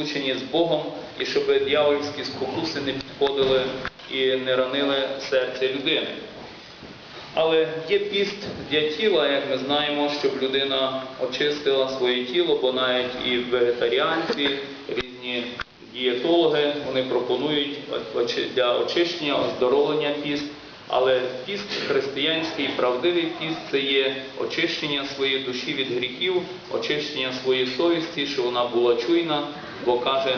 злучені з Богом, і щоб дьявольські спокуси не підходили і не ранили серце людини. Але є піст для тіла, як ми знаємо, щоб людина очистила своє тіло, бо навіть і вегетаріанці, різні дієтологи, вони пропонують для очищення, оздоровлення піст. Але піст християнський, правдивий піст це є очищення своєї душі від гріхів, очищення своєї совісті, щоб вона була чуйна, бо каже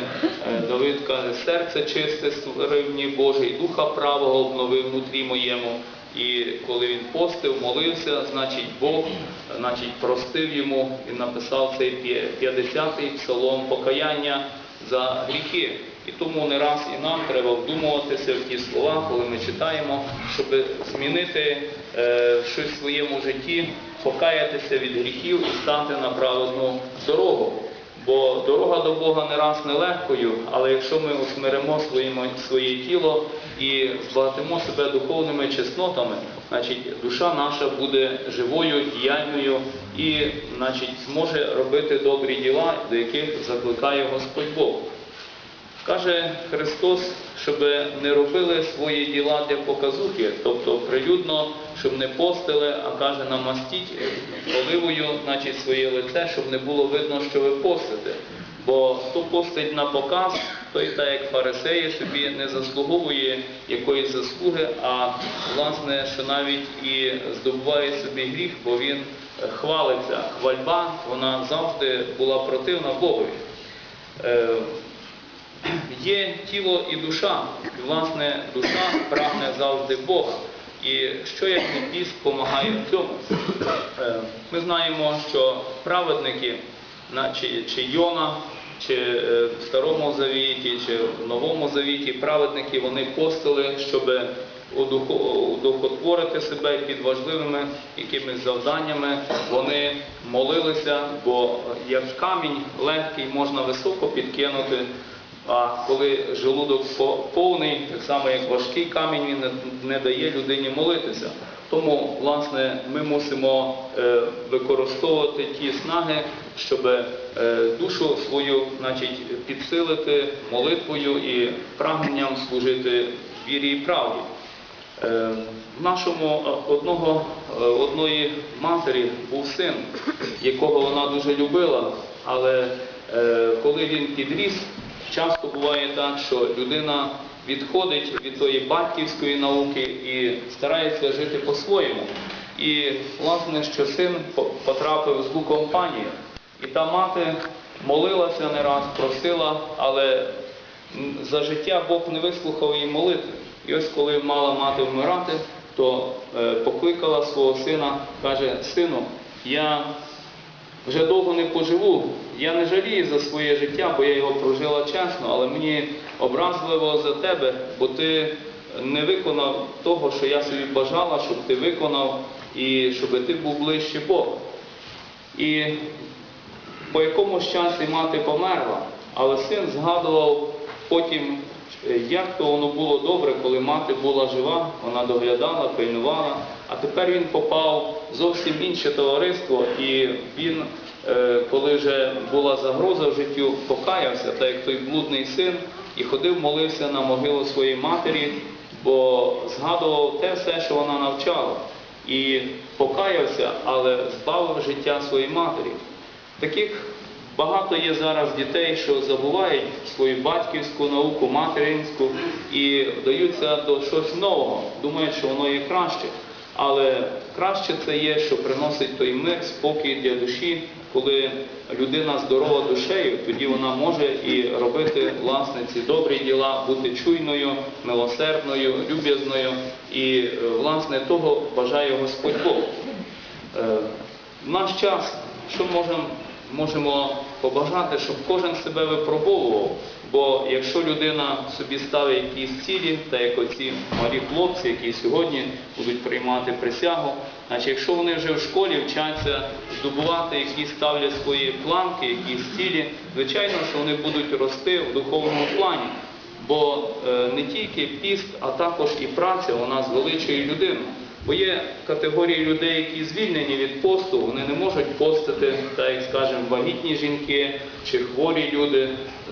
е, Давид, каже, серце чисте створив мені Боже, і духа правого обновив внутрі моєму. І коли він постив, молився, значить Бог, значить, простив йому і написав цей 50-й псалом покаяння за гріхи. І тому не раз і нам треба вдумуватися в ті слова, коли ми читаємо, щоб змінити е, щось в своєму житті, покаятися від гріхів і стати на праведну дорогу. Бо дорога до Бога не раз нелегкою, але якщо ми усмиримо своє тіло і збагатимо себе духовними чеснотами, значить душа наша буде живою, діяльною і значить, зможе робити добрі діла, до яких закликає Господь Бог. Каже Христос, щоб не робили свої діла для показухи, тобто прилюдно, щоб не постили, а каже, намастіть оливою, значить, своє лице, щоб не було видно, що ви постите. Бо хто постить на показ, той так як фарисеї собі не заслуговує якоїсь заслуги, а власне, що навіть і здобуває собі гріх, бо він е, хвалиться. Хвальба, вона завжди була противна Богові. Є тіло і душа. І, власне, душа прагне завжди Бога. І що як не піст допомагає в цьому? Е, Ми знаємо, що праведники, чи, Йона, чи е, в Старому Завіті, чи в Новому Завіті, праведники вони постили, щоб удухо- удохотворити себе під важливими якимись завданнями. Вони молилися, бо як камінь легкий можна високо підкинути. А коли желудок по- повний, так само як важкий камінь, він не, дає людині молитися. Тому, власне, ми мусимо е, використовувати ті снаги, щоб е, душу свою підсилити молитвою і прагненням служити вірі і правді. Е, В нашому одного, одної матері був син, якого вона дуже любила, але коли він підріс, часто буває так, що людина відходить від тої батьківської науки і старається жити по-своєму. І власне, що син потрапив злу компанію, і та мати молилася не раз, просила, але за життя Бог не вислухав її молитви. І ось коли мала мати вмирати, то е, покликала свого сина, каже, сину, я вже довго не поживу, я не жалію за своє життя, бо я його прожила чесно, але мені образливо за тебе, бо ти не виконав того, що я собі бажала, щоб ти виконав і щоб ти був ближче Богу. І по якомусь часі мати померла, але син згадував потім, як то воно було добре, коли мати була жива, вона доглядала, пильнувала, а тепер він попав в зовсім інше товариство, і він, е, коли вже була загроза в життю, покаявся, так як той блудний син, і ходив, молився на могилу своєї матері, бо згадував те все, що вона навчала. І покаявся, але збавив життя своїй матері. Таких багато є зараз дітей, що забувають свою батьківську науку, материнську і вдаються до щось нового, думають, що воно є краще. Але краще це є, що приносить той мир, спокій для душі, коли людина здорова душею, тоді вона може і робити власне ці добрі діла, бути чуйною, милосердною, люб'язною. І е, власне того бажає Господь Бог. Е, В наш час, що можемо, можемо побажати, щоб кожен себе випробовував. Бо якщо людина собі ставить якісь цілі, та як оці малі хлопці, які сьогодні будуть приймати присягу, значить якщо вони вже в школі вчаться здобувати якісь ставлять свої планки, якісь цілі, звичайно, що вони будуть рости в духовному плані. Бо е, не тільки піст, а також і праця вона звеличує людину. Бо є категорії людей, які звільнені від посту, вони не можуть постити, так як скажемо, вагітні жінки чи хворі люди,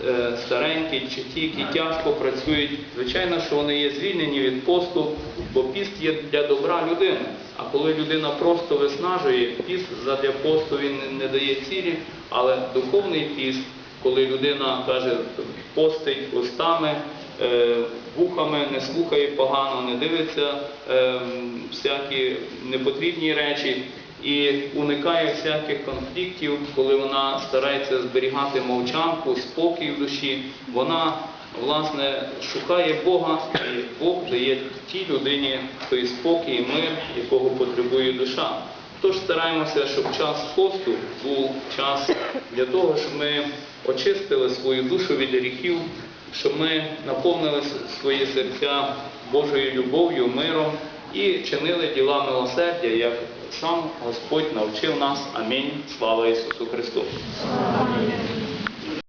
е, старенькі чи ті, які тяжко працюють, звичайно, що вони є звільнені від посту, бо піст є для добра людини. А коли людина просто виснажує, піст задля посту він не- дає цілі, але духовний піст, коли людина каже, постить устами, е, вухами, не слухає погано, не дивиться е, всякі непотрібні речі і уникає всяких конфліктів, коли вона старається зберігати мовчанку, спокій в душі, вона власне шукає Бога, і Бог дає тій людині той спокій, і мир, якого потребує душа. Тож стараємося, щоб час посту був час для того, щоб ми очистили свою душу від гріхів, щоб ми наповнили свої серця Божою любов'ю, миром і чинили діла милосердя, як сам Господь навчив нас. Амінь. Слава Ісусу Христу!